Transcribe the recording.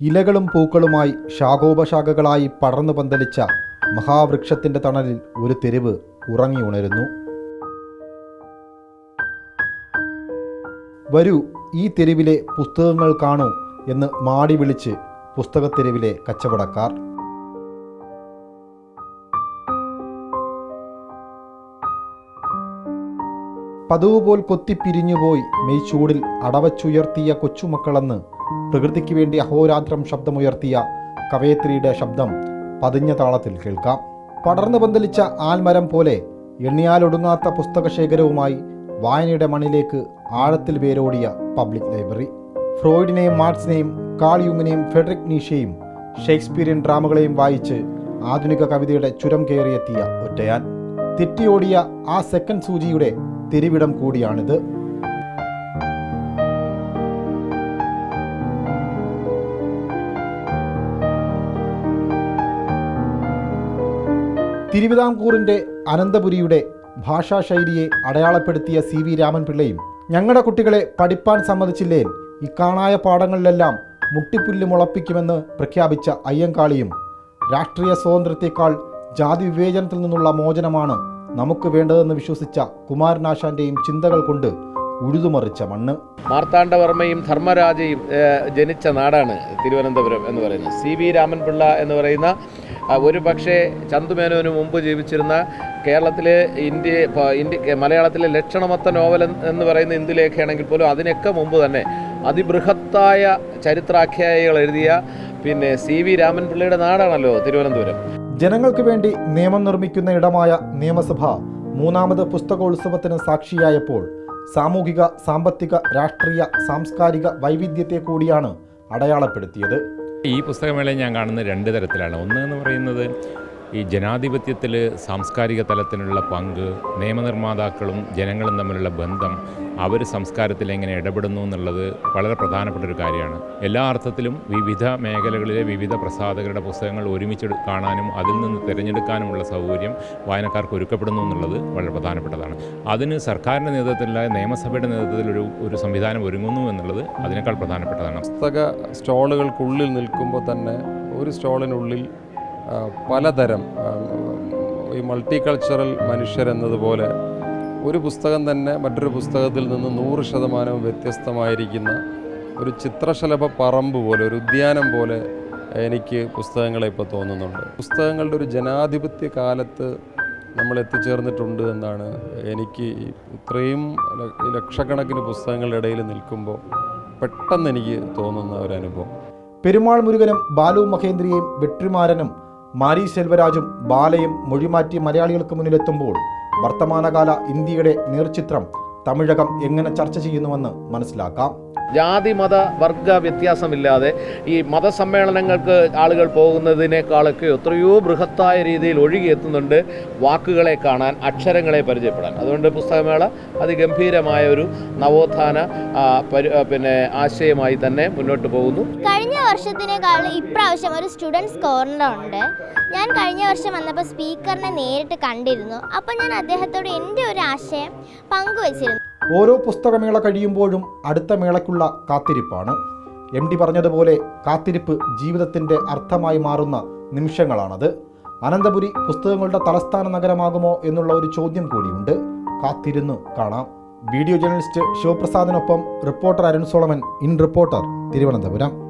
ഇലകളും പൂക്കളുമായി ശാഖോപശാഖകളായി പടർന്നു പന്തലിച്ച മഹാവൃക്ഷത്തിന്റെ തണലിൽ ഒരു തെരുവ് ഉറങ്ങി ഉണരുന്നു. വരൂ ഈ തെരുവിലെ പുസ്തകങ്ങൾ കാണൂ എന്ന് മാടി വിളിച്ച് പുസ്തകത്തെരുവിലെ കച്ചവടക്കാർ. പതിവുപോൽ കൊത്തിപ്പിരിഞ്ഞുപോയി മെയ്ച്ചൂടിൽ അടവച്ചുയർത്തിയ കൊച്ചുമക്കളെന്ന് പ്രകൃതിക്ക് വേണ്ടി അഹോരാത്രം ശബ്ദമുയർത്തിയ കവയത്രിയുടെ ശബ്ദം പതിഞ്ഞ താളത്തിൽ കേൾക്കാം. പടർന്നു പന്തലിച്ച ആൽമരം പോലെ എണ്ണിയാലൊടുങ്ങാത്ത പുസ്തകശേഖരവുമായി വായനയുടെ മണിലേക്ക് ആഴത്തിൽ വേരോടിയ പബ്ലിക് ലൈബ്രറി. ഫ്രോയിഡിനെയും മാർക്സിനെയും കാൾ യുങ്ങിനെയും ഫെഡറിക് നീഷയെയും ഷേക്സ്പിയറിയൻ ഡ്രാമകളെയും വായിച്ച് ആധുനിക കവിതയുടെ ചുരം കയറിയെത്തിയ ഒറ്റയാൻ. തെറ്റിയോടിയ ആ സെക്കൻഡ് സൂചിയുടെ തിരിവിടം കൂടിയാണിത്. തിരുവിതാംകൂറിന്റെ അനന്തപുരിയുടെ ഭാഷാശൈലിയെ അടയാളപ്പെടുത്തിയ സി വി രാമൻപിള്ളയും ഞങ്ങളുടെ കുട്ടികളെ പഠിപ്പാൻ സമ്മതിച്ചില്ലേൽ ഇക്കാണായ പാഠങ്ങളിലെല്ലാം മുട്ടിപ്പുല്ല് മുളപ്പിക്കുമെന്ന് പ്രഖ്യാപിച്ച അയ്യങ്കാളിയും രാഷ്ട്രീയ സ്വാതന്ത്ര്യത്തെക്കാൾ ജാതി വിവേചനത്തിൽ നിന്നുള്ള മോചനമാണ് നമുക്ക് വേണ്ടതെന്ന് വിശ്വസിച്ച കുമാരനാശാന്റെയും ചിന്തകൾ കൊണ്ട് ഉഴുതുമറിച്ച മണ്ണ്. മാർത്താണ്ഡവർമ്മയും ധർമ്മരാജയും ജനിച്ച നാടാണ് തിരുവനന്തപുരം എന്ന് പറയുന്നത്. സി വി രാമൻപിള്ള എന്ന് പറയുന്ന ഒരു പക്ഷേ ചന്തുമേനോന് മുമ്പ് ജീവിച്ചിരുന്ന കേരളത്തിലെ ഇന്ത്യ ഇന്ത്യ മലയാളത്തിലെ ലക്ഷണമൊത്ത നോവൽ എന്ന് പറയുന്ന ഇന്ദുലേഖയാണെങ്കിൽ പോലും അതിനൊക്കെ മുമ്പ് തന്നെ അതിബൃഹത്തായ ചരിത്രാഖ്യായികൾ എഴുതിയ പിന്നെ സി വി രാമൻപിള്ളയുടെ നാടാണല്ലോ തിരുവനന്തപുരം. ജനങ്ങൾക്ക് വേണ്ടി നിയമം നിർമ്മിക്കുന്ന ഇടമായ നിയമസഭ മൂന്നാമത് പുസ്തകോത്സവത്തിന് സാക്ഷിയായപ്പോൾ സാമൂഹിക സാമ്പത്തിക രാഷ്ട്രീയ സാംസ്കാരിക വൈവിധ്യത്തെ കൂടിയാണ് അടയാളപ്പെടുത്തിയത്. ഈ പുസ്തകമേളയിൽ ഞാൻ കാണുന്നത് രണ്ട് തരത്തിലാണ്. ഒന്ന് എന്ന് പറയുന്നത് ഈ ജനാധിപത്യത്തിൽ സാംസ്കാരിക തലത്തിലുള്ള പങ്ക് നിയമനിർമ്മാതാക്കളും ജനങ്ങളും തമ്മിലുള്ള ബന്ധം അവർ സംസ്കാരത്തിൽ എങ്ങനെ ഇടപെടുന്നു എന്നുള്ളത് വളരെ പ്രധാനപ്പെട്ട ഒരു കാര്യമാണ്. എല്ലാ അർത്ഥത്തിലും വിവിധ മേഖലകളിലെ വിവിധ പ്രസാധകരുടെ പുസ്തകങ്ങൾ ഒരുമിച്ച് കാണാനും അതിൽ നിന്ന് തിരഞ്ഞെടുക്കാനുമുള്ള സൗകര്യം വായനക്കാർക്ക് ഒരുക്കപ്പെടുന്നു എന്നുള്ളത് വളരെ പ്രധാനപ്പെട്ടതാണ്. അതിന് സർക്കാരിന്റെ നേതൃത്വത്തിലുള്ള നിയമസഭയുടെ നേതൃത്വത്തിൽ ഒരു ഒരു സംവിധാനം ഒരുങ്ങുന്നു എന്നുള്ളത് അതിനേക്കാൾ പ്രധാനപ്പെട്ടതാണ്. പുസ്തക സ്റ്റോളുകൾക്കുള്ളിൽ നിൽക്കുമ്പോൾ തന്നെ ഒരു സ്റ്റോളിനുള്ളിൽ പലതരം ഈ മൾട്ടി കൾച്ചറൽ മനുഷ്യരെന്നതുപോലെ ഒരു പുസ്തകം തന്നെ മറ്റൊരു പുസ്തകത്തിൽ നിന്ന് നൂറ് ശതമാനവും വ്യത്യസ്തമായിരിക്കുന്ന ഒരു ചിത്രശലഭ പറമ്പ് പോലെ ഒരു ഉദ്യാനം പോലെ എനിക്ക് പുസ്തകങ്ങളെ ഇപ്പോൾ തോന്നുന്നുണ്ട്. പുസ്തകങ്ങളുടെ ഒരു ജനാധിപത്യ കാലത്ത് നമ്മൾ എത്തിച്ചേർന്നിട്ടുണ്ട് എന്നാണ് എനിക്ക് ഇത്രയും ലക്ഷക്കണക്കിന് പുസ്തകങ്ങളുടെ ഇടയിൽ നിൽക്കുമ്പോൾ പെട്ടെന്ന് എനിക്ക് തോന്നുന്ന ഒരു അനുഭവം. പെരുമാൾ മുരുകനും ബാലു മഹേന്ദ്രിയെയും വെട്രിമാരനും മാരി സെൽവരാജും ബാലയും മൊഴിമാറ്റി മലയാളികൾക്ക് മുന്നിലെത്തുമ്പോൾ വർത്തമാനകാല ഇന്ത്യയുടെ നേർചിത്രം തമിഴകം എങ്ങനെ ചർച്ച ചെയ്യുന്നുവെന്ന് മനസ്സിലാക്കാം. ജാതി മത വർഗ വ്യത്യാസമില്ലാതെ ഈ മതസമ്മേളനങ്ങൾക്ക് ആളുകൾ പോകുന്നതിനേക്കാളൊക്കെ എത്രയോ ബൃഹത്തായ രീതിയിൽ ഒഴുകിയെത്തുന്നുണ്ട് വാക്കുകളെ കാണാൻ അക്ഷരങ്ങളെ പരിചയപ്പെടാൻ. അതുകൊണ്ട് പുസ്തകമേള അതിഗംഭീരമായ ഒരു നവോത്ഥാന പിന്നെ ആശയമായി തന്നെ മുന്നോട്ട് പോകുന്നു. കഴിഞ്ഞ വർഷത്തിനേക്കാൾ ഇപ്രാവശ്യം ഒരു സ്റ്റുഡൻസ് കോർണർ ഉണ്ട് ഞാൻ കഴിഞ്ഞ വർഷം വന്നപ്പോൾ സ്പീക്കറിനെ നേരിട്ട് കണ്ടിരുന്നു. അപ്പോൾ ഞാൻ അദ്ദേഹത്തോട് എന്റെ ഒരു ആശയം പങ്കുവച്ചിരുന്നു. ഓരോ പുസ്തകമേള കഴിയുമ്പോഴും അടുത്ത മേളയ്ക്കുള്ള കാത്തിരിപ്പാണ്. എം ഡി പറഞ്ഞതുപോലെ കാത്തിരിപ്പ് ജീവിതത്തിന്റെ അർത്ഥമായി മാറുന്ന നിമിഷങ്ങളാണത്. അനന്തപുരി പുസ്തകങ്ങളുടെ തലസ്ഥാന നഗരമാകുമോ എന്നുള്ള ഒരു ചോദ്യം കൂടിയുണ്ട്. കാത്തിരുന്നു കാണാം. Video journalist ശിവപ്രസാദിനൊപ്പം reporter Arun Solomon in reporter Thiruvananthapuram.